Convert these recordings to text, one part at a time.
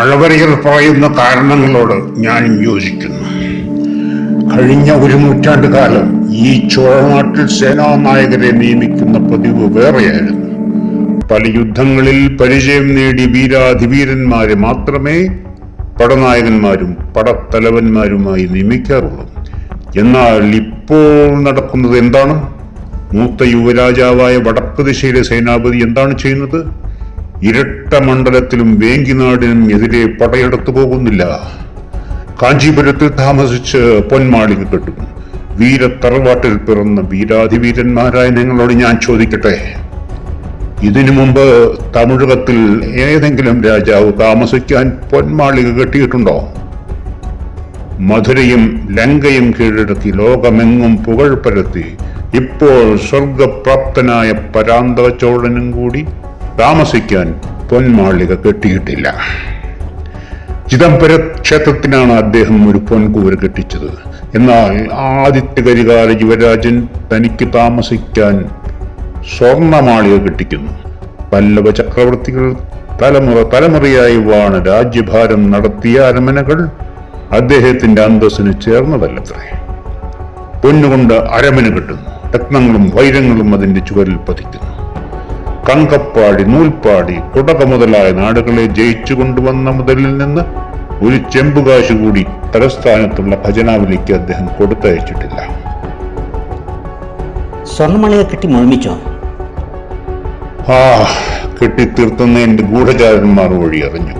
മഴവരയർ പറയുന്ന കാരണങ്ങളോട് ഞാൻ യോജിക്കുന്നു. കഴിഞ്ഞ ഒരു നൂറ്റാണ്ട് കാലം ഈ ചോഴനാട്ടിൽ സേനാനായകരെ നിയമിക്കുന്ന പതിവ് വേറെയായിരുന്നു. പല യുദ്ധങ്ങളിൽ പരിചയം നേടി വീരാധിവീരന്മാരെ മാത്രമേ പടനായകന്മാരും പടത്തലവന്മാരുമായി നിയമിക്കാറുള്ളൂ. എന്നാൽ ഇപ്പോൾ നടക്കുന്നത് എന്താണ്? മൂത്ത യുവരാജാവായ വടക്ക് ദിശയിലെ സേനാപതി എന്താണ് ചെയ്യുന്നത്? ഇരട്ട മണ്ഡലത്തിലും വേങ്കിനാടിനും എതിരെ പടയെടുത്തു പോകുന്നില്ല. കാഞ്ചീപുരത്തിൽ താമസിച്ച് പൊന്മാളിക കെട്ടും. വീരത്തറവാട്ടിൽ പിറന്ന വീരാധിവീരന്മാരായ നിങ്ങളോട് ഞാൻ ചോദിക്കട്ടെ? ഇതിനു മുമ്പ് തമിഴകത്തിൽ ഏതെങ്കിലും രാജാവ് താമസിക്കാൻ പൊന്മാളിക കെട്ടിയിട്ടുണ്ടോ? മധുരയും ലങ്കയും കീഴടക്കി ലോകമെങ്ങും പുകഴ് പരത്തി ഇപ്പോൾ സ്വർഗപ്രാപ്തനായ പരാന്തക ചോഴനും കൂടി താമസിക്കാൻ പൊന്മാളിക കെട്ടിയിട്ടില്ല. ചിദംബര ക്ഷേത്രത്തിനാണ് അദ്ദേഹം ഒരു പൊൻകൂര കെട്ടിച്ചത്. എന്നാൽ ആദിത്യ കരികാല യുവരാജൻ തനിക്ക് താമസിക്കാൻ സ്വർണമാളിക കെട്ടിക്കുന്നു. പല്ലവ ചക്രവർത്തികൾ തലമുറ തലമുറയായി വാണ് രാജ്യഭാരം നടത്തിയ അരമനകൾ അദ്ദേഹത്തിന്റെ അന്തസ്സിന് ചേർന്നതല്ലത്രേ. പൊന്നുകൊണ്ട് അരമന കെട്ടുന്നു. രത്നങ്ങളും വൈരങ്ങളും അതിന്റെ ചുവരിൽ പതിക്കുന്നു. കങ്കപ്പാടി നൂൽപ്പാടി കുടക മുതലായ നാടുകളെ ജയിച്ചു കൊണ്ടുവന്ന മുതലിൽ നിന്ന് ഒരു ചെമ്പുകാശ് കൂടി തലസ്ഥാനത്തുള്ള ഖജനാവിലേക്ക് അദ്ദേഹം കൊടുത്തയച്ചിട്ടില്ല. സ്വർണമണിയെ കെട്ടി മുഴുമിച്ചോ? ആ കെട്ടിത്തീർത്തുന്ന എന്റെ ഗൂഢചാരന്മാർ വഴി അറിഞ്ഞു.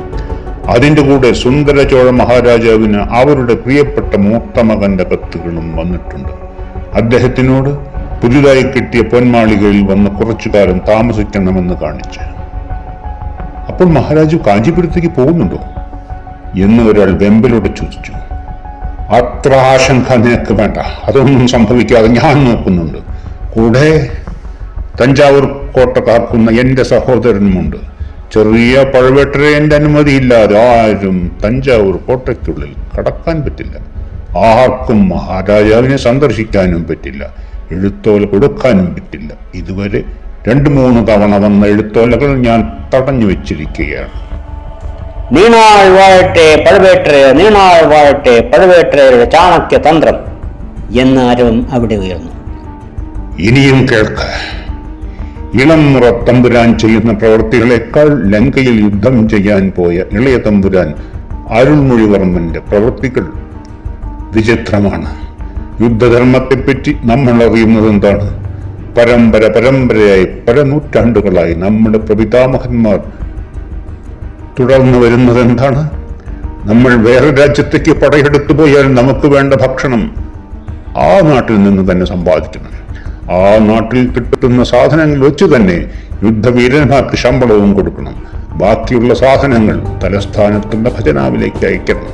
അതിന്റെ കൂടെ സുന്ദരചോഴ മഹാരാജാവിന് അവരുടെ പ്രിയപ്പെട്ട മൂത്ത മകന്റെ കത്തുകളും വന്നിട്ടുണ്ട്. അദ്ദേഹത്തിനോട് പുതുതായി കിട്ടിയ പൊന്മാളികയിൽ വന്ന് കുറച്ചുകാലം താമസിക്കണമെന്ന് കാണിച്ച്. അപ്പോൾ മഹാരാജു കാഞ്ചിപുരത്തേക്ക് പോകുന്നുണ്ടോ? എന്ന് ഒരാൾ വെമ്പലോടെ ചോദിച്ചു. അത്ര ആശങ്ക നിനക്ക് വേണ്ട. അതൊന്നും സംഭവിക്കാതെ ഞാൻ നോക്കുന്നുണ്ട്. കൂടെ തഞ്ചാവൂർ കോട്ട കാക്കുന്ന എന്റെ സഹോദരനുമുണ്ട്. ചെറിയ പഴവേട്ടരെ എന്റെ അനുമതിയില്ലാതെ ആരും തഞ്ചാവൂർ കോട്ടയ്ക്കുള്ളിൽ കടക്കാൻ പറ്റില്ല. ആർക്കും മഹാരാജാവിനെ സന്ദർശിക്കാനും പറ്റില്ല. എഴുത്തോല കൊടുക്കാനും പറ്റില്ല. ഇതുവരെ രണ്ട് മൂന്ന് തവണ വന്ന എഴുത്തോലകൾ ഞാൻ തടഞ്ഞു വെച്ചിരിക്കുകയാണ്. നീണാൾ വാഴട്ടെ പഴുവേട്ടരെ നീണാൾ വാഴട്ടെ പഴുവേട്ടരയുടെ ചാണക്യ തന്ത്രം അവിടെ ഉയർന്നു. ഇനിയും കേൾക്ക. ഇളം മുറ തമ്പുരാൻ ചെയ്യുന്ന പ്രവൃത്തികളെക്കാൾ ലങ്കയിൽ യുദ്ധം ചെയ്യാൻ പോയ ഇളയ തമ്പുരാൻ അരുൺമൊഴിവർമ്മന്റെ പ്രവൃത്തികൾ വിചിത്രമാണ്. യുദ്ധധർമ്മത്തെപ്പറ്റി നമ്മൾ അറിയുന്നത് എന്താണ് പരമ്പര പരമ്പരയായി പല നൂറ്റാണ്ടുകളായി നമ്മുടെ പ്രപിതാമഹന്മാർ തുടർന്നു വരുന്നത് എന്താണ് നമ്മൾ വേറെ രാജ്യത്തേക്ക് പടയെടുത്തു പോയാൽ നമുക്ക് വേണ്ട ഭക്ഷണം ആ നാട്ടിൽ നിന്ന് തന്നെ സമ്പാദിക്കണം. ആ നാട്ടിൽ കിട്ടുന്ന സാധനങ്ങൾ വെച്ച് തന്നെ യുദ്ധവീരന്മാർക്ക് ശമ്പളവും കൊടുക്കണം. ബാക്കിയുള്ള സാധനങ്ങൾ തലസ്ഥാനത്തുള്ള ഖജനാവിലേക്ക് അയക്കണം.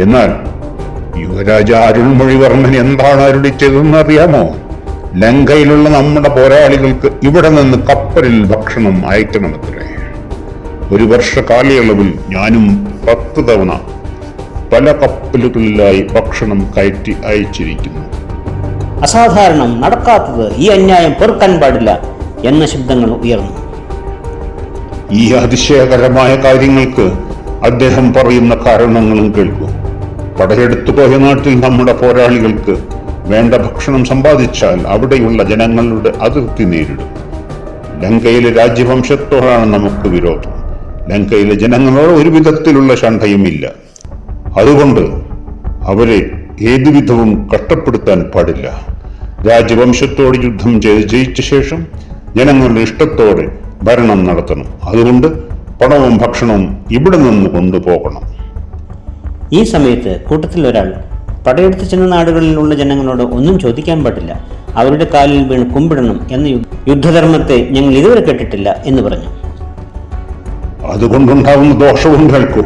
എന്നാൽ യുവരാജ അരുൾമൊഴിവർമ്മൻ എന്താണ് അരുളിച്ചതെന്ന് അറിയാമോ? ലങ്കയിലുള്ള നമ്മുടെ പോരാളികൾക്ക് ഇവിടെ നിന്ന് കപ്പലിൽ ഭക്ഷണം അയക്കണമത്രേ. ഒരു വർഷ കാലയളവിൽ ഞാനും പത്ത് തവണ പല കപ്പലുകളിലായി ഭക്ഷണം കയറ്റി അയച്ചിരിക്കുന്നു. അസാധാരണം നടക്കാത്തത് ഈ അന്യായം പൊറുക്കാൻ പാടില്ല എന്ന ശബ്ദങ്ങൾ ഉയർന്നു. ഈ അതിശയകരമായ കാര്യങ്ങൾക്ക് അദ്ദേഹം പറയുന്ന കാരണങ്ങളും കേൾക്കൂ. പടയെടുത്തു പോയ നാട്ടിൽ നമ്മുടെ പോരാളികൾക്ക് വേണ്ട ഭക്ഷണം സമ്പാദിച്ചാൽ അവിടെയുള്ള ജനങ്ങളുടെ അതിർത്തി നേരിടും. ലങ്കയിലെ രാജ്യവംശത്തോടാണ് നമുക്ക് വിരോധം. ലങ്കയിലെ ജനങ്ങളോട് ഒരു വിധത്തിലുള്ള ശണ്ഠയുമില്ല. അതുകൊണ്ട് അവരെ ഏതുവിധവും കഷ്ടപ്പെടുത്താൻ പാടില്ല. രാജവംശത്തോട് യുദ്ധം ചെയ്ത് ജയിച്ച ശേഷം ജനങ്ങളുടെ ഇഷ്ടത്തോടെ ഭരണം നടത്തണം. അതുകൊണ്ട് പണവും ഭക്ഷണവും ഇവിടെ നിന്ന് കൊണ്ടുപോകണം. ഈ സമയത്ത് കൂട്ടത്തിൽ ഒരാൾ പടയെടുത്ത് ചെന്ന നാടുകളിലുള്ള ജനങ്ങളോട് ഒന്നും ചോദിക്കാൻ പാടില്ല. അവരുടെ കാലിൽ വീണ് കുമ്പിടണം എന്ന യുദ്ധധർമ്മത്തെ ഞങ്ങൾ ഇതുവരെ കേട്ടിട്ടില്ല എന്ന് പറഞ്ഞു. അതുകൊണ്ടുണ്ടാവുന്ന ദോഷവും കേൾക്കൂ.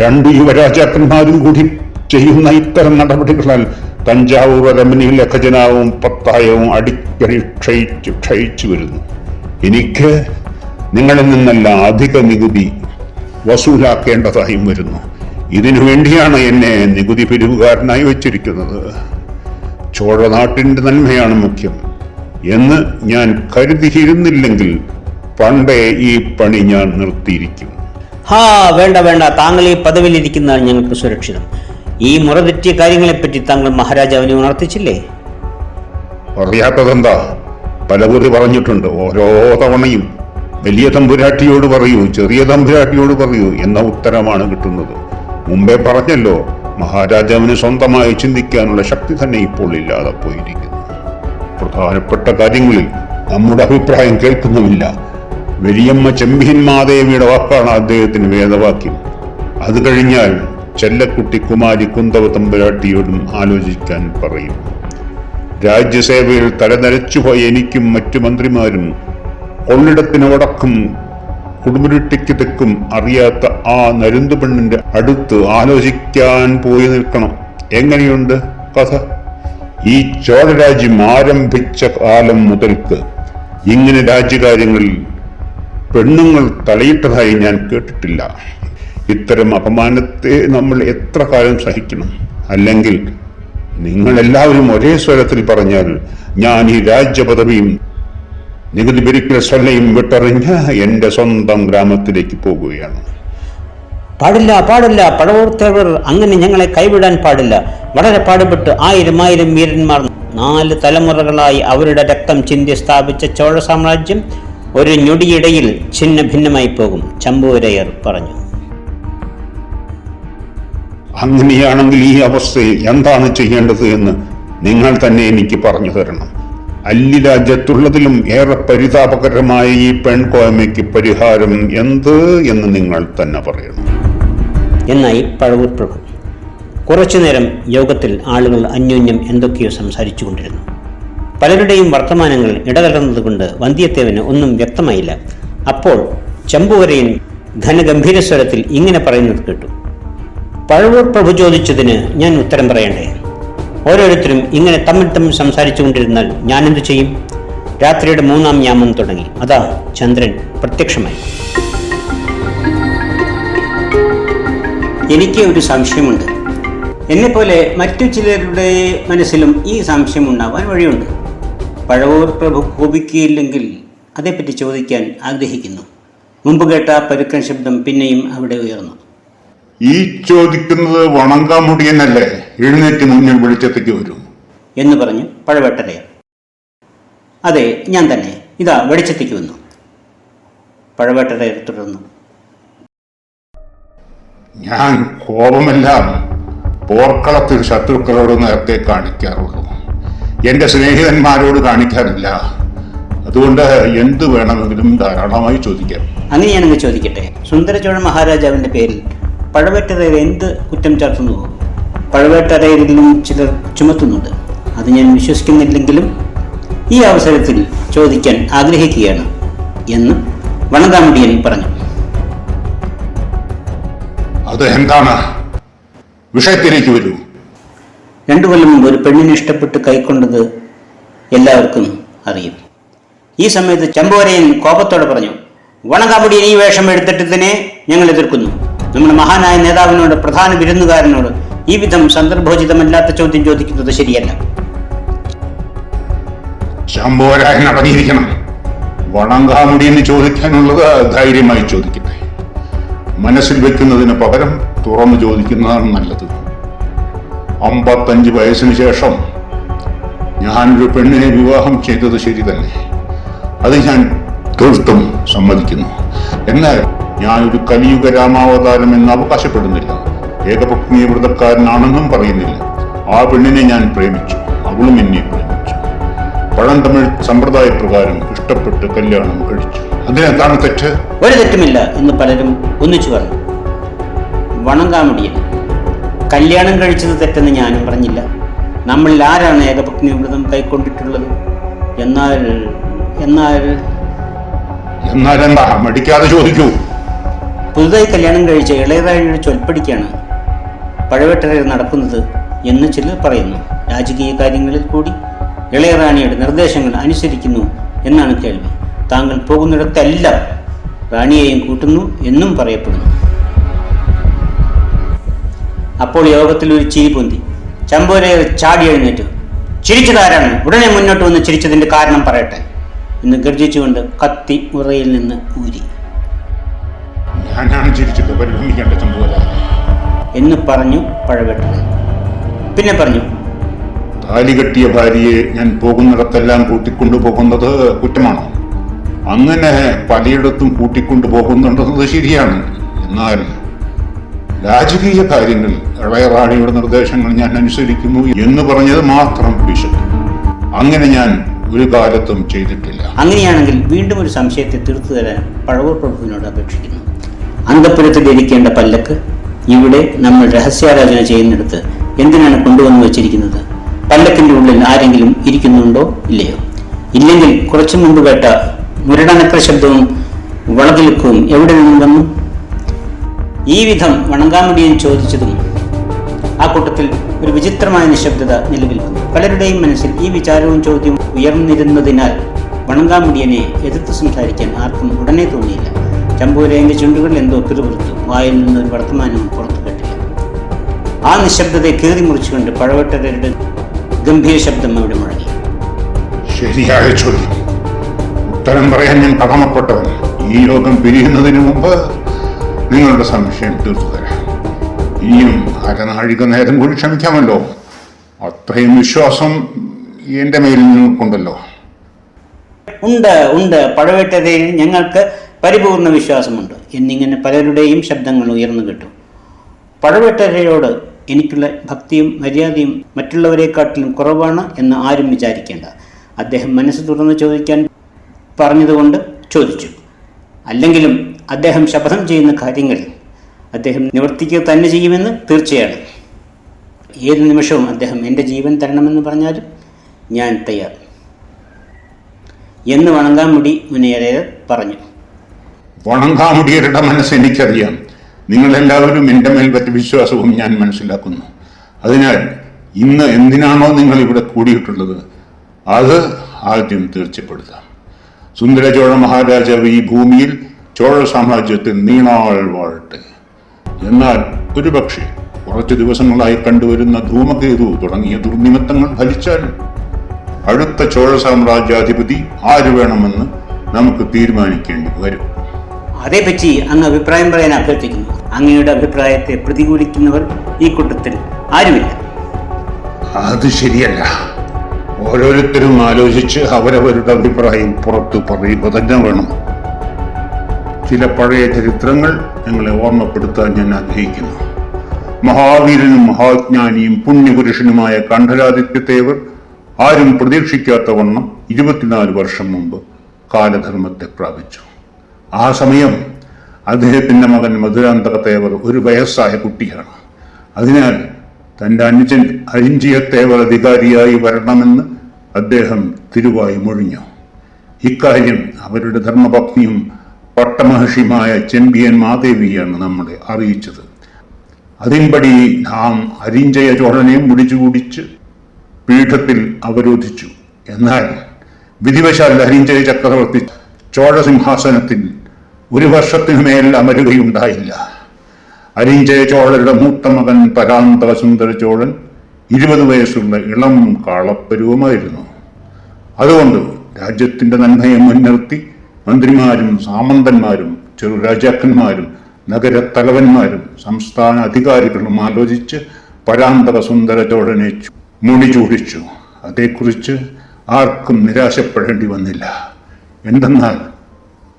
രണ്ട് യുവരാജാക്കന്മാരും കൂടി ചെയ്യുന്ന ഇത്തരം നടപടികളാൽ തഞ്ചാവൂർ അരമനയിലെ ഖജനാവും പത്തായവും അടിക്കടി ക്ഷയിച്ചു ക്ഷയിച്ചു വരുന്നു. എനിക്ക് നിങ്ങളിൽ നിന്നെല്ലാം അധിക നികുതി വസൂലാക്കേണ്ടതായും വരുന്നു. ഇതിനു വേണ്ടിയാണ് എന്നെ നികുതി പിരിവുകാരനായി വച്ചിരിക്കുന്നത്. ചോഴനാട്ടിന്റെ നന്മയാണ് മുഖ്യം എന്ന് ഞാൻ കരുതിയിരുന്നില്ലെങ്കിൽ പണ്ടേ ഈ പണി ഞാൻ നിർത്തിയിരിക്കും. ഹാ വേണ്ട വേണ്ട. താങ്കൾ ഈ പദവിയിലിരിക്കുന്നതാണ് ഞങ്ങൾക്ക് സുരക്ഷിതം. ഈ മുറ തെറ്റിയ കാര്യങ്ങളെപ്പറ്റി താങ്കൾ മഹാരാജാവിനെ ഉണർത്തിച്ചില്ലേ? പറയാത്തതെന്താ പലകുറി പറഞ്ഞിട്ടുണ്ട്. ഓരോ തവണയും വലിയ തമ്പുരാട്ടിയോട് പറയൂ ചെറിയ തമ്പുരാട്ടിയോട് പറയൂ എന്ന ഉത്തരമാണ് കിട്ടുന്നത്. മുമ്പേ പറഞ്ഞല്ലോ മഹാരാജാവിന് സ്വന്തമായി ചിന്തിക്കാനുള്ള ശക്തി തന്നെ ഇപ്പോൾ ഇല്ലാതെ പോയിരിക്കുന്നു. പ്രധാനപ്പെട്ട കാര്യങ്ങളിൽ നമ്മുടെ അഭിപ്രായം കേൾക്കുന്നുമില്ല. വലിയമ്മ ചെമ്പിയൻ മാദേവിയുടെ വാക്കാണ് അദ്ദേഹത്തിന് വേദവാക്യം. അത് കഴിഞ്ഞാൽ ചെല്ലക്കുട്ടി കുമാരി കുന്തവ തമ്പുരാട്ടിയോടും ആലോചിക്കാൻ പറയും. രാജ്യസേവയിൽ തലനരച്ചുപോയ എനിക്കും മറ്റു മന്ത്രിമാരും കൊള്ളിടത്തിനോടക്കം കുടുംബരുട്ടിക്ക് തെക്കും അറിയാത്ത ആ നരുന്തു പെണ്ണിന്റെ അടുത്ത് ആലോചിക്കാൻ പോയി നിൽക്കണം. എങ്ങനെയുണ്ട് കഥ? ഈ ചോഴരാജ്യം ആരംഭിച്ച കാലം മുതൽക്ക് ഇങ്ങനെ രാജ്യകാര്യങ്ങളിൽ പെണ്ണുങ്ങൾ തലയിട്ടതായി ഞാൻ കേട്ടിട്ടില്ല. ഇത്തരം അപമാനത്തെ നമ്മൾ എത്ര കാലം സഹിക്കണം? അല്ലെങ്കിൽ നിങ്ങൾ എല്ലാവരും ഒരേ സ്വരത്തിൽ പറഞ്ഞാൽ ഞാൻ ഈ രാജ്യപദവിയും നികുതി പിരിക്കൽ സ്വല്ലയും വിട്ടെറിഞ്ഞ് എന്റെ സ്വന്തം ഗ്രാമത്തിലേക്ക് പോകുകയാണ്. പാടില്ല പാടില്ല. പടവൂർത്തവർ അങ്ങനെ ഞങ്ങളെ കൈവിടാൻ പാടില്ല. വളരെ പാടുപെട്ട് ആയിരം ആയിരം വീരന്മാർ നാല് തലമുറകളായി അവരുടെ രക്തം ചിന്തി സ്ഥാപിച്ച ചോഴ സാമ്രാജ്യം ഒരു ഞൊടിയിടയിൽ ഛിന്ന ഭിന്നമായി പോകും ചമ്പൂരയർ പറഞ്ഞു. അങ്ങനെയാണെങ്കിൽ ഈ അവസ്ഥയിൽ എന്താണ് ചെയ്യേണ്ടത് എന്ന് നിങ്ങൾ തന്നെ എനിക്ക് പറഞ്ഞു തരണം. അല്ലി രാജ്യത്തുള്ളതിലും ഏറെ പരിതാപകരമായ ഈ പെൺകോയ്മയ്ക്ക് പരിഹാരം എന്ത് എന്ന് നിങ്ങൾ തന്നെ പറയണം. എന്നായി പഴവൂർ പ്രഭു. കുറച്ചു നേരം യോഗത്തിൽ ആളുകൾ അന്യോന്യം എന്തൊക്കെയോ സംസാരിച്ചു കൊണ്ടിരുന്നു. പലരുടെയും വർത്തമാനങ്ങൾ ഇടകലർന്നതുകൊണ്ട് വന്ധ്യത്തേവന് ഒന്നും വ്യക്തമായില്ല. അപ്പോൾ ചമ്പുവരയിൽ ഘനഗംഭീര സ്വരത്തിൽ ഇങ്ങനെ പറയുന്നത് കേട്ടു. പഴവൂർ പ്രഭു ചോദിച്ചതിന് ഞാൻ ഉത്തരം പറയണ്ടേ? ഓരോരുത്തരും ഇങ്ങനെ തമ്മിൽ തമ്മിൽ സംസാരിച്ചു കൊണ്ടിരുന്നാൽ ഞാനെന്തു ചെയ്യും? രാത്രിയുടെ മൂന്നാം യാമം തുടങ്ങി. അതാ ചന്ദ്രൻ പ്രത്യക്ഷമായി. എനിക്ക് ഒരു സംശയമുണ്ട്. എന്നെപ്പോലെ മറ്റു ചിലരുടെ മനസ്സിലും ഈ സംശയം ഉണ്ടാവാൻ വഴിയുണ്ട്. പഴവൂർ പ്രഭു കോപിക്കുകയില്ലെങ്കിൽ അതേപ്പറ്റി ചോദിക്കാൻ ആഗ്രഹിക്കുന്നു. മുമ്പ് കേട്ട പരുക്കൻ ശബ്ദം പിന്നെയും അവിടെ ഉയർന്നു. ഈ ചോദിക്കുന്നത് വണങ്കാമുടിയനല്ലേ? എഴുന്നേറ്റ് മുന്നിൽ വെളിച്ചത്തേക്ക് വരൂ. എന്ന് പറഞ്ഞു പഴവട്ടരയർ അതെ ഞാൻ തന്നെ. ഇതാ വെളിച്ചത്തേക്ക് വന്നു. പഴവട്ടരയർ തുടർന്നു. ഞാൻ കോപമെല്ലാം പോർക്കളത്തിൽ ശത്രുക്കളോട് നേരത്തെ കാണിക്കാറുള്ളൂ. എന്റെ സ്നേഹിതന്മാരോട് കാണിക്കാറില്ല. അതുകൊണ്ട് എന്ത് വേണമെങ്കിലും ധാരാളമായി ചോദിക്കാം. അങ്ങനെയാണെങ്കിൽ ചോദിക്കട്ടെ. സുന്ദരചോഴ മഹാരാജാവിന്റെ പേരിൽ പഴവേട്ടരയർ എന്ത് കുറ്റം ചാർത്തുന്നുവോ? പഴവേട്ടരയരിലും ചിലർ ചുമത്തുന്നുണ്ട്. അത് ഞാൻ വിശ്വസിക്കുന്നില്ലെങ്കിലും ഈ അവസരത്തിൽ ചോദിക്കാൻ ആഗ്രഹിക്കുകയാണ് എന്ന് വണതാമുടിയൻ പറഞ്ഞു. അത് എന്താണ്? വിഷയത്തിലേക്ക് വരൂ. രണ്ടു കൊല്ലം മുമ്പ് ഒരു പെണ്ണിനെ ഇഷ്ടപ്പെട്ട് കൈക്കൊണ്ടത് എല്ലാവർക്കും അറിയും. ഈ സമയത്ത് ചമ്പോരയൻ കോപത്തോടെ പറഞ്ഞു വണകാമുടിയൻ ഈ വേഷം എടുത്തിട്ട് തന്നെ ഞങ്ങൾ എതിർക്കുന്നു. നമ്മുടെ മഹാനായ നേതാവിനോട് പ്രധാന വിരുന്നുകാരനോട് ഈ വിധം സന്ദർഭോചിതമല്ലാത്ത ചോദ്യം ചോദിക്കുന്നത് ശരിയല്ല. ശംഭോരായൻ അടങ്ങിയിരിക്കണം. വണങ്കാമുടി എന്ന് ചോദിക്കാനുള്ളത് ധൈര്യമായി ചോദിക്കട്ടെ. മനസ്സിൽ വെക്കുന്നതിന് പകരം തുറന്നു ചോദിക്കുന്നതാണ് നല്ലത്. അമ്പത്തഞ്ച് വയസ്സിന് ശേഷം ഞാനൊരു പെണ്ണിനെ വിവാഹം ചെയ്തത് ശരി തന്നെ അത് ഞാൻ തീർത്തും സമ്മതിക്കുന്നു. എന്നാൽ ഞാനൊരു കലിയുഗ രാമാവതാരം എന്ന് അവകാശപ്പെടുന്നില്ല. ഏകപത്നി വ്രതക്കാരനാണെന്നും പറയുന്നില്ല. ആ പെണ്ണിനെ ഞാൻ പ്രേമിച്ചു. അവളും എന്നെ പ്രേമിച്ചു. തമിഴ് സമ്പ്രദായ പ്രകാരം ഇഷ്ടപ്പെട്ട് കല്യാണം കഴിച്ചു. അതിനെന്താണ് തെറ്റ്? ഒരു തെറ്റുമില്ല എന്ന് പലരും ഒന്നിച്ചു പറഞ്ഞു. വണങ്കാമുടിയൻ കല്യാണം കഴിച്ചത് തെറ്റെന്ന് ഞാനും പറഞ്ഞില്ല. നമ്മളിൽ ആരാണ് ഏകപത്നി വ്രതം കൈക്കൊണ്ടിട്ടുള്ളത്? എന്നാൽ എന്നാൽ എന്നാൽ എന്താ? മടിക്കാതെ ചോദിക്കൂ. പുതുതായി കല്യാണം കഴിച്ച ഇളയതായ ചൊൽപ്പടിക്കാണ് പഴവട്ടരയിൽ നടക്കുന്നത് എന്ന് ചിലർ പറയുന്നു. രാജകീയ കാര്യങ്ങളിൽ കൂടി ഇളയറാണിയുടെ നിർദ്ദേശങ്ങൾ അനുസരിക്കുന്നു എന്നാണ് കേൾവി. താങ്കൾ പോകുന്നിടത്തല്ല റാണിയെയും കൂട്ടുന്നു എന്നും പറയപ്പെടുന്നു. അപ്പോൾ യോഗത്തിൽ ഒരു ചിരി പൊന്തി. ചമ്പോരയർ ചാടി എഴുന്നേറ്റു. ചിരിച്ചതാരാണ്? ഉടനെ മുന്നോട്ട് വന്ന് ചിരിച്ചതിന്റെ കാരണം പറയട്ടെ എന്ന് ഗർജിച്ചുകൊണ്ട് കത്തി ഉറയിൽ നിന്ന് ഊരി. ഞാനാണ് ചിരിച്ചത്. പരിഗണിക്കേണ്ട ചമ്പുവല എന്ന് പറഞ്ഞു പഴവെട്ടൻ പിന്നെ പറഞ്ഞു. താലി കെട്ടിയ ഭാര്യയെ ഞാൻ പോകുന്നിടത്തെല്ലാം കൂട്ടിക്കൊണ്ടു പോകുന്നത് കുറ്റമാണോ. അങ്ങനെ പലയിടത്തും കൂട്ടിക്കൊണ്ടു പോകുന്നുണ്ടെന്നത് ശരിയാണ്. എന്നാൽ രാജകീയ കാര്യങ്ങളിൽ ഇളയറാണിയുടെ നിർദ്ദേശങ്ങൾ ഞാൻ അനുസരിക്കുന്നു എന്ന് പറഞ്ഞത് മാത്രം ബിഷപ്പ് അങ്ങനെ ഞാൻ ഒരു കാലത്തും ചെയ്തിട്ടില്ല. അങ്ങനെയാണെങ്കിൽ വീണ്ടും ഒരു സംശയത്തെ തീർത്തു തരാൻ പഴവൂർ പ്രഭുവിനോട് അപേക്ഷിക്കുന്നു. അന്തപുരത്തിൽ ഇരിക്കേണ്ട പല്ലക്ക് ഇവിടെ നമ്മൾ രഹസ്യാലോചന ചെയ്യുന്നിടത്ത് എന്തിനാണ് കൊണ്ടുവന്നു വെച്ചിരിക്കുന്നത്? പല്ലക്കിന്റെ ഉള്ളിൽ ആരെങ്കിലും ഇരിക്കുന്നുണ്ടോ? ഇല്ലയോ? ഇല്ലെങ്കിൽ കുറച്ചു മുമ്പ് കേട്ട മുരടനക്ര ശബ്ദവും വളകിലുക്കവും എവിടെ നിന്നും വന്നു ഈ വിധം വണങ്കാമുടിയൻ ചോദിച്ചതും ആ കൂട്ടത്തിൽ ഒരു വിചിത്രമായ നിശബ്ദത നിലവിൽ വന്നു പലരുടെയും മനസ്സിൽ ഈ വിചാരവും ചോദ്യവും ഉയർന്നിരുന്നതിനാൽ വണങ്കാമുടിയനെ എതിർത്ത് സംസാരിക്കാൻ ആർക്കും ഉടനെ തോന്നിയില്ല. ചമ്പൂരേന്റെ ചുണ്ടുകളിൽ എന്തോ പിറുപിറുത്തു. വായിൽ നിന്നൊരു വർത്തമാനവും ആ നിശബ്ദതയെ കീറി മുറിച്ചുകൊണ്ട് പഴവട്ടരുടെ ഗംഭീര ശബ്ദം അവിടെ മുഴങ്ങി. ശരിയായ ചോദ്യം. ഉത്തരം പറയാൻ ഞാൻ കടമപ്പെട്ടവൻ. ഈ ലോകം പിരിയുന്നതിന് മുമ്പ് നിങ്ങളുടെ സംശയം തീർത്തു തരാം. ഇനിയും അരനാഴിക നേരം കൂടി ക്ഷമിക്കാമല്ലോ. അത്രയും വിശ്വാസം എന്റെ മേലിൽ നിങ്ങൾക്കുണ്ടല്ലോ. ഉണ്ട് ഉണ്ട്. പഴവേട്ടതയിൽ ഞങ്ങൾക്ക് പരിപൂർണ വിശ്വാസമുണ്ട്. എന്നിങ്ങനെ പലരുടെയും ശബ്ദങ്ങൾ ഉയർന്നു കിട്ടും. പഴവട്ടരയോട് എനിക്കുള്ള ഭക്തിയും മര്യാദയും മറ്റുള്ളവരെക്കാട്ടിലും കുറവാണ് എന്ന് ആരും വിചാരിക്കേണ്ട. അദ്ദേഹം മനസ്സ് തുറന്ന് ചോദിക്കാൻ പറഞ്ഞതുകൊണ്ട് ചോദിച്ചു. അല്ലെങ്കിലും അദ്ദേഹം ശപഥം ചെയ്യുന്ന കാര്യങ്ങൾ അദ്ദേഹം നിവർത്തിക്കുക തന്നെ ചെയ്യുമെന്ന് തീർച്ചയാണ്. ഏത് നിമിഷവും അദ്ദേഹം എന്റെ ജീവൻ തരണമെന്ന് പറഞ്ഞാലും ഞാൻ തയ്യാർ. എന്ന് വണങ്കാമുടി മുനിയരയർ പറഞ്ഞു. വണങ്കാമുടിയരുടെ മനസ്സ് എനിക്കറിയാം. നിങ്ങളെല്ലാവരും എന്റെ മേൽ പറ്റിയ വിശ്വാസവും ഞാൻ മനസ്സിലാക്കുന്നു. അതിനാൽ ഇന്ന് എന്തിനാണോ നിങ്ങൾ ഇവിടെ കൂടിയിട്ടുള്ളത്? അത് ആദ്യം തീർച്ചപ്പെടുത്താം. സുന്ദരചോഴ മഹാരാജാവ് ഈ ഭൂമിയിൽ ചോഴ സാമ്രാജ്യത്തിൽ നീണാൾ വാഴട്ടെ. എന്നാൽ ഒരുപക്ഷെ കുറച്ച് ദിവസങ്ങളായി കണ്ടുവരുന്ന ധൂമകേതു തുടങ്ങിയ ദുർനിമിത്തങ്ങൾ ഫലിച്ചാൽ അടുത്ത ചോഴ സാമ്രാജ്യാധിപതി ആര് വേണമെന്ന് നമുക്ക് തീരുമാനിക്കേണ്ടി വരും. അതേപ്പറ്റി അങ്ങ് അഭിപ്രായം പറയാൻ അഭ്യർത്ഥിക്കുന്നു. അങ്ങയുടെ അഭിപ്രായത്തെ പ്രതികൂലിക്കുന്നവർ ഈ കൂട്ടത്തിൽ ആരുമില്ല. അത് ശരിയല്ല. ഓരോരുത്തരും ആലോചിച്ച് അവരവരുടെ അഭിപ്രായം പുറത്തു പറയുക തന്നെ വേണം. ചില പഴയ ചരിത്രങ്ങൾ ഞങ്ങളെ ഓർമ്മപ്പെടുത്താൻ ഞാൻ ആഗ്രഹിക്കുന്നു. മഹാവീരനും മഹാജ്ഞാനിയും പുണ്യപുരുഷനുമായ കണ്ഠരാദിത്യത്തേവർ ആരും പ്രതീക്ഷിക്കാത്ത വണ്ണം ഇരുപത്തിനാല് വർഷം മുമ്പ് കാലധർമ്മത്തെ പ്രാപിച്ചു. ആ സമയം അദ്ദേഹത്തിന്റെ മകൻ മധുരാന്തകത്തേവർ ഒരു വയസ്സായ കുട്ടിയാണ്. അതിനാൽ തന്റെ അനുജൻ അരിഞ്ചിയത്തേവർ അധികാരിയായി വരണമെന്ന് അദ്ദേഹം തിരുവായി മൊഴിഞ്ഞു. ഇക്കാര്യം അവരുടെ ധർമ്മപത്നിയും പട്ടമഹർഷിയുമായ ചെമ്പിയൻ മാദേവിയാണ് നമ്മളെ അറിയിച്ചത്. അതിൻപടി നാം അരിഞ്ചയ ചോഴനെ മുടിച്ചുകൂടിച്ച് പീഠത്തിൽ അവരോധിച്ചു. എന്നാൽ വിധിവശാൽ അരിഞ്ചയ ചക്രവർത്തി ചോഴ സിംഹാസനത്തിൽ ഒരു വർഷത്തിനു മേൽ അമരുകയുണ്ടായില്ല. അരിഞ്ചയ ചോഴരുടെ മൂത്ത മകൻ പരാന്തക ചോഴൻ ഇരുപത് വയസ്സുള്ള ഇളം കാളപ്പരുവമായിരുന്നു അതുകൊണ്ട് രാജ്യത്തിന്റെ നന്മയെ മുൻനിർത്തി മന്ത്രിമാരും സാമന്തന്മാരും ചെറു രാജാക്കന്മാരും നഗരത്തലവന്മാരും സംസ്ഥാന അധികാരികളും ആലോചിച്ച് പരാന്തക സുന്ദര ചോഴനെ മുടി ചൂടിച്ചു അതേക്കുറിച്ച് ആർക്കും നിരാശപ്പെടേണ്ടി വന്നില്ല. എന്തെന്നാൽ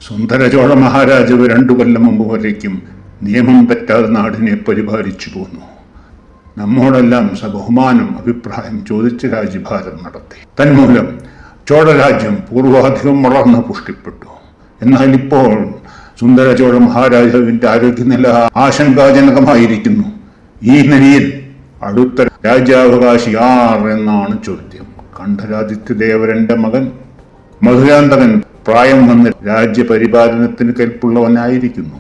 സുന്ദരചോഴ മഹാരാജാവ് രണ്ടു കൊല്ലം മുമ്പ് വരേക്കും നിയമം തെറ്റാതെ നാടിനെ പരിപാലിച്ചു പോന്നു. നമ്മോടെല്ലാം സബഹുമാനം അഭിപ്രായം ചോദിച്ച് രാജ്യഭാരം നടത്തി. തന്മൂലം ചോഴരാജ്യം പൂർവാധികം വളർന്ന് പുഷ്ടിപ്പെട്ടു. എന്നാൽ ഇപ്പോൾ സുന്ദരചോഴ മഹാരാജാവിന്റെ ആരോഗ്യനില ആശങ്കാജനകമായിരിക്കുന്നു. ഈ നിലയിൽ അടുത്ത രാജ്യാവകാശി ആർ എന്നാണ് ചോദ്യം. കണ്ഠരാദിത്യദേവരന്റെ മകൻ മധുരാന്തകൻ പ്രായം വന്ന് രാജ്യപരിപാലനത്തിന് കൽപ്പുള്ളവനായിരിക്കുന്നു.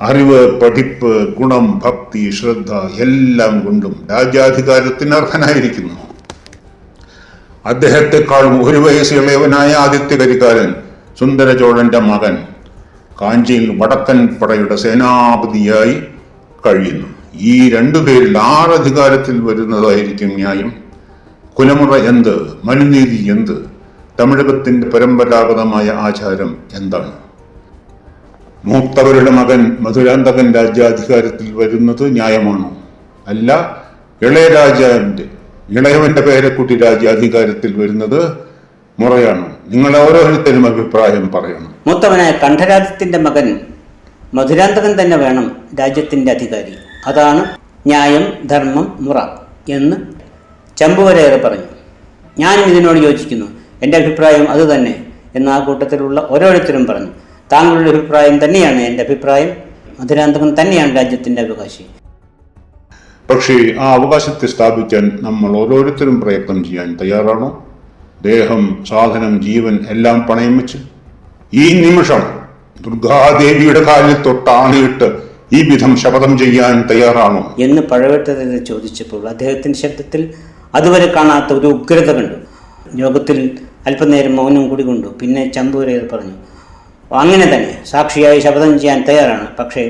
അറിവ് പഠിപ്പ് ഗുണം ഭക്തി ശ്രദ്ധ എല്ലാം കൊണ്ടും രാജ്യാധികാരത്തിന് അർഹനായിരിക്കുന്നു. അദ്ദേഹത്തെക്കാളും ഒരു വയസ്സ് ഇളയവനായ ആദിത്യ കരികാരൻ സുന്ദരചോഴന്റെ മകൻ കാഞ്ചിയിൽ വടക്കൻ പടയുടെ സേനാപതിയായി കഴിയുന്നു. ഈ രണ്ടു പേരിൽ ആറധികാരത്തിൽ വരുന്നതായിരിക്കും ന്യായം. കുലമുറ എന്ത്? മനുനീതി എന്ത്? തമിഴകത്തിന്റെ പരമ്പരാഗതമായ ആചാരം എന്താണ്? മൂത്തവരുടെ മകൻ മധുരാന്തകൻ രാജ്യാധികാരത്തിൽ വരുന്നത് ന്യായമാണോ? അല്ല ഇളയരാജാവിന്റെ ഇളയവന്റെ പേരക്കുട്ടി രാജ്യാധികാരത്തിൽ വരുന്നത് മുറയാണ്? നിങ്ങൾ ഓരോരുത്തരും അഭിപ്രായം പറയണം. മൂത്തവനായ കണ്ഠരാജത്തിന്റെ മകൻ മധുരാന്തകൻ തന്നെ വേണം രാജ്യത്തിന്റെ അധികാരി. അതാണ് ന്യായം ധർമ്മം മുറ എന്ന് ചമ്പുവരേറെ പറഞ്ഞു. ഞാനും ഇതിനോട് യോജിക്കുന്നു. എന്റെ അഭിപ്രായം അതുതന്നെ എന്ന് ആ കൂട്ടത്തിലുള്ള ഓരോരുത്തരും പറഞ്ഞു. താങ്കളുടെ അഭിപ്രായം തന്നെയാണ് എന്റെ അഭിപ്രായം. മധുരാന്തകൻ തന്നെയാണ് രാജ്യത്തിന്റെ അവകാശി. പക്ഷേ ആ അവകാശത്തെ സ്ഥാപിക്കാൻ നമ്മൾ ഓരോരുത്തരും പ്രയത്നം ചെയ്യാൻ തയ്യാറാണോ? ദേഹം സാധനം ജീവൻ എല്ലാം പണയം വെച്ച്? ഈ നിമിഷം ദുർഗാദേവിയുടെ കാലിൽ തൊട്ടാണിയിട്ട് ഈ വിധം ശപഥം ചെയ്യാൻ തയ്യാറാണോ? എന്ന് പഴവട്ടത്തിൽ ചോദിച്ചപ്പോൾ അദ്ദേഹത്തിന്റെ ശബ്ദത്തിൽ അതുവരെ കാണാത്ത ഒരു ഉഗ്രത കണ്ടു. യോഗത്തിൽ അല്പനേരം മൗനം കൂടി കൊണ്ടു. പിന്നെ ചമ്പൂരയർ പറഞ്ഞു അങ്ങനെ തന്നെ. സാക്ഷിയായി ശപഥം ചെയ്യാൻ തയ്യാറാണ്. പക്ഷേ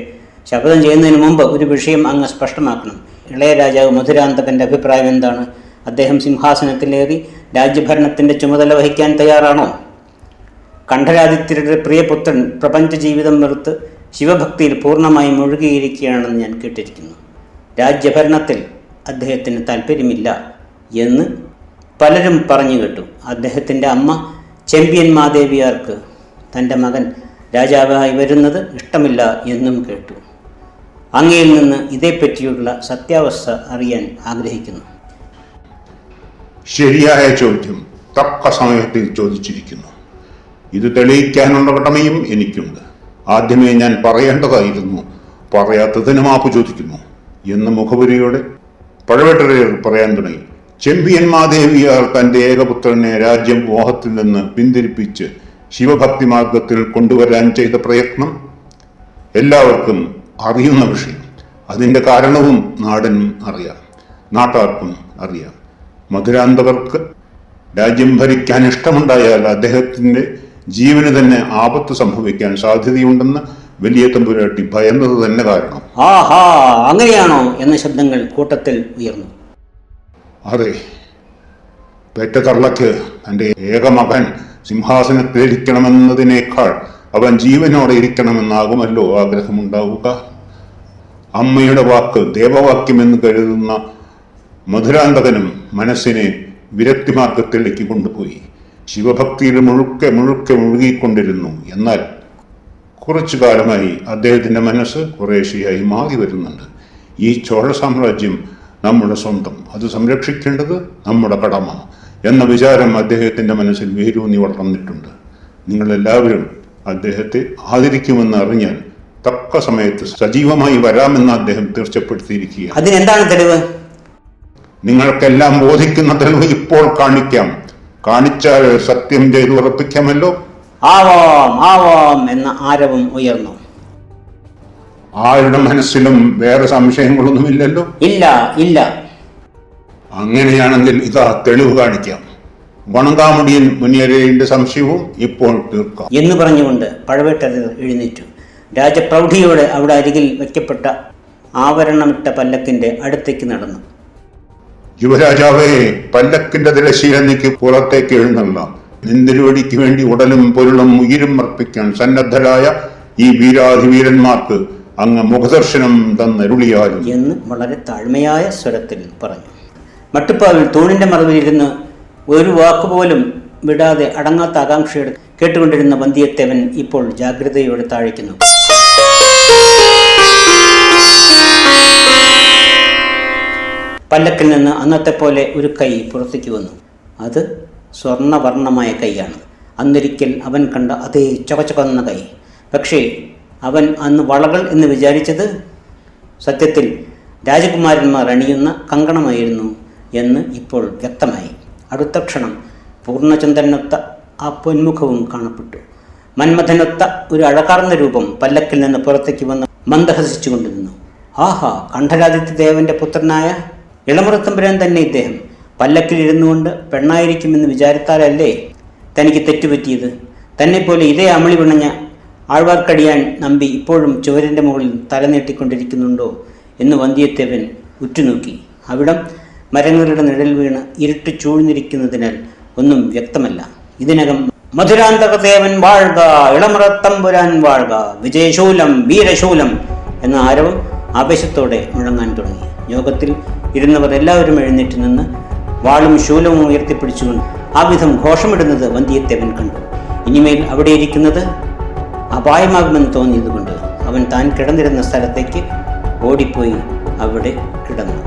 ശപഥം ചെയ്യുന്നതിന് മുമ്പ് ഒരു വിഷയം അങ്ങ് സ്പഷ്ടമാക്കണം. ഇളയരാജാവ് മധുരാന്തകന്റെ അഭിപ്രായം എന്താണ്? അദ്ദേഹം സിംഹാസനത്തിലേറി രാജ്യഭരണത്തിന്റെ ചുമതല വഹിക്കാൻ തയ്യാറാണോ? കണ്ഠരാദിത്യരുടെ പ്രിയപുത്രൻ പ്രപഞ്ച ജീവിതം വെറുത്ത് ശിവഭക്തിയിൽ പൂർണമായി മുഴുകിയിരിക്കുകയാണെന്ന് ഞാൻ കേട്ടിരിക്കുന്നു. രാജ്യഭരണത്തിൽ അദ്ദേഹത്തിന് താല്പര്യമില്ല എന്ന് പലരും പറഞ്ഞു കേട്ടു അദ്ദേഹത്തിന്റെ അമ്മ ചെമ്പ്യൻ മാദേവിയാർക്ക് തന്റെ മകൻ രാജാവായി വരുന്നത് ഇഷ്ടമില്ല എന്നും കേട്ടു. അങ്ങയിൽ നിന്ന് ഇതേപ്പറ്റിയുള്ള സത്യാവസ്ഥ അറിയാൻ ആഗ്രഹിക്കുന്നു. ശരിയായ ചോദ്യം തക്ക സമയത്തിൽ ചോദിച്ചിരിക്കുന്നു. ഇത് തെളിയിക്കാനുള്ള കടമയും എനിക്കുണ്ട്. ആദ്യമേ ഞാൻ പറയേണ്ടതായിരുന്നു പറയാത്തതിന് മാപ്പ് ചോദിക്കുന്നു എന്ന് മുഖപുരിയോടെ പഴവട്ടരയർ പറയാൻ തുടങ്ങി. ചെമ്പിയൻ മാദേവിയാർ തന്റെ ഏകപുത്രനെ രാജ്യം മോഹത്തിൽ നിന്ന് പിന്തിരിപ്പിച്ച് ശിവഭക്തി മാർഗത്തിൽ കൊണ്ടുവരാൻ ചെയ്ത പ്രയത്നം എല്ലാവർക്കും അറിയുന്ന വിഷയം. അതിന്റെ കാരണവും നാടനും അറിയാം. നാട്ടാർക്കും അറിയാം. മധുരാന്തവർക്ക് രാജ്യം ഭരിക്കാൻ ഇഷ്ടമുണ്ടായാൽ അദ്ദേഹത്തിന്റെ ജീവന് തന്നെ ആപത്ത് സംഭവിക്കാൻ സാധ്യതയുണ്ടെന്ന് വലിയ തമ്പുരാട്ടി ഭയന്നത് തന്നെ കാരണം. ആഹാ അങ്ങനെയാണോ? എന്ന ശബ്ദങ്ങൾ കൂട്ടത്തിൽ ഉയർന്നു. അതെ. പെറ്റ കള്ളക്ക് തന്റെ ഏക മകൻ സിംഹാസനത്തിലിരിക്കണമെന്നതിനേക്കാൾ അവൻ ജീവനോടെ ഇരിക്കണമെന്നാകുമല്ലോ ആഗ്രഹമുണ്ടാവുക. അമ്മയുടെ വാക്ക് ദേവവാക്യമെന്ന് കരുതുന്ന മധുരാന്തകനും മനസ്സിനെ വിരക്തി മാർഗത്തിലേക്ക് കൊണ്ടുപോയി. ശിവഭക്തിയിൽ മുഴുക്കെ മുഴുക്കെ മുഴുകിക്കൊണ്ടിരുന്നു. എന്നാൽ കുറച്ചു കാലമായി അദ്ദേഹത്തിന്റെ മനസ്സ് കുറേശ്ശെയായി മാറി വരുന്നുണ്ട് ഈ ചോഴ സാമ്രാജ്യം നമ്മുടെ സ്വന്തം. അത് സംരക്ഷിക്കേണ്ടത് നമ്മുടെ കടമ. എന്ന വിചാരം അദ്ദേഹത്തിന്റെ മനസ്സിൽ വേരൂന്നി വളർന്നിട്ടുണ്ട്. നിങ്ങളെല്ലാവരും അദ്ദേഹത്തെ ആദരിക്കുമെന്ന് അറിഞ്ഞാൽ തക്ക സമയത്ത് സജീവമായി വരാമെന്ന് അദ്ദേഹം തീർച്ചപ്പെടുത്തിയിരിക്കുക അതിനെന്താണ് തെളിവ്? നിങ്ങൾക്കെല്ലാം ബോധിക്കുന്ന തെളിവ് ഇപ്പോൾ കാണിക്കാം. കാണിച്ചാൽ സത്യം ചെയ്തു ഉറപ്പിക്കാമല്ലോ. ആവാം ആവാം എന്ന ആരവം ഉയർന്നു. ആരുടെ മനസ്സിലും വേറെ സംശയങ്ങളൊന്നുമില്ലല്ലോ. ഇല്ല ഇല്ല. അങ്ങനെയാണെങ്കിൽ ഇതാ തെളിവ് കാണിക്കാം. വണങ്കാമുടിയിൽ മുനിയരയുടെ സംശയവും ഇപ്പോൾ തീർക്കാം. എന്ന് പറഞ്ഞുകൊണ്ട് പഴവേട്ടരർ എഴുന്നേറ്റു. രാജപ്രൗഢിയോടെ അവിടെ അരികിൽ വയ്ക്കപ്പെട്ട ആവരണമിട്ട പല്ലക്കിന്റെ അടുത്തേക്ക് നടന്നു. യുവരാജാവേ പല്ലക്കിന്റെ തിരശീല നീക്കി പുറത്തേക്ക് എഴുന്നള്ളാം. നിന്തിരുവടിക്ക് വേണ്ടി ഉടലും പൊരുളും ഉയിരും അർപ്പിക്കാൻ സന്നദ്ധരായ ഈ വീരാധിവീരന്മാർക്ക് അങ്ങ് മുഖദർശനം തന്നരുളിയാലും എന്ന് വളരെ താഴ്മയായ സ്വരത്തിൽ പറഞ്ഞു. മട്ടുപ്പാവിൽ തൂണിന്റെ മറവിലിരുന്ന് ഒരു വാക്കുപോലും വിടാതെ അടങ്ങാത്ത ആകാംക്ഷയുടെ കേട്ടുകൊണ്ടിരുന്ന വന്ദിയത്തേവൻ ഇപ്പോൾ ജാഗ്രതയോടെ താഴിക്കുന്നു. പല്ലക്കിൽ നിന്ന് അന്നത്തെ പോലെ ഒരു കൈ പുറത്തേക്ക് വന്നു. അത് സ്വർണവർണമായ കൈയാണ്. അന്നൊരിക്കൽ അവൻ കണ്ട അതേ ചൊകച്ചൊകന്ന കൈ. പക്ഷേ അവൻ അന്ന് വളകൾ എന്ന് വിചാരിച്ചത്? സത്യത്തിൽ രാജകുമാരന്മാർ അണിയുന്ന കങ്കണമായിരുന്നു എന്ന് ഇപ്പോൾ വ്യക്തമായി. അടുത്ത ക്ഷണം പൂർണചന്ദ്രനൊത്ത ആ പൊന്മുഖവും കാണപ്പെട്ടു. മന്മഥനൊത്ത ഒരു അഴകാർന്ന രൂപം പല്ലക്കിൽ നിന്ന് പുറത്തേക്ക് വന്ന് മന്ദഹസിച്ചു കൊണ്ടിരുന്നു ആഹാ കണ്ഠരാദിത്യ ദേവന്റെ പുത്രനായ ഇളമുറത്തമ്പുരാൻ തന്നെ ഇദ്ദേഹം. പല്ലക്കിൽ ഇരുന്നു കൊണ്ട് പെണ്ണായിരിക്കുമെന്ന് വിചാരിത്താലല്ലേ? തനിക്ക് തെറ്റുപറ്റിയത്? തന്നെപ്പോലെ ഇതേ അമളി പിണഞ്ഞ ആഴ്വാർക്കടിയാൻ നമ്പി ഇപ്പോഴും ചുവരിന്റെ മുകളിൽ തലനീട്ടിക്കൊണ്ടിരിക്കുന്നുണ്ടോ എന്ന് വന്ധ്യത്തേവൻ ഉറ്റുനോക്കി. അവിടം മരങ്ങളുടെ നിഴൽ വീണ് ഇരുട്ട് ചൂഴ്ന്നിരിക്കുന്നതിനാൽ ഒന്നും വ്യക്തമല്ല. ഇതിനകം മധുരാന്തകദേവൻ വാഴ്ക ഇളമറത്തമ്പുരാൻ വാഴ്ക വിജയശൂലം വീരശൂലം എന്ന ആരവം ആവേശത്തോടെ മുഴങ്ങാൻ തുടങ്ങി. യോഗത്തിൽ ഇരുന്നവർ എല്ലാവരും എഴുന്നേറ്റ് നിന്ന് വാളും ശൂലവും ഉയർത്തിപ്പിടിച്ചുകൊണ്ട് ആ വിധം ഘോഷമിടുന്നത് വന്ധ്യത്തേവൻ കണ്ടു. ഇനിമേൽ അവിടെ ഇരിക്കുന്നത് അപായമാകുമെന്ന് തോന്നിയതുകൊണ്ട് അവൻ താൻ കിടന്നിരുന്ന സ്ഥലത്തേക്ക് ഓടിപ്പോയി അവിടെ കിടന്നു.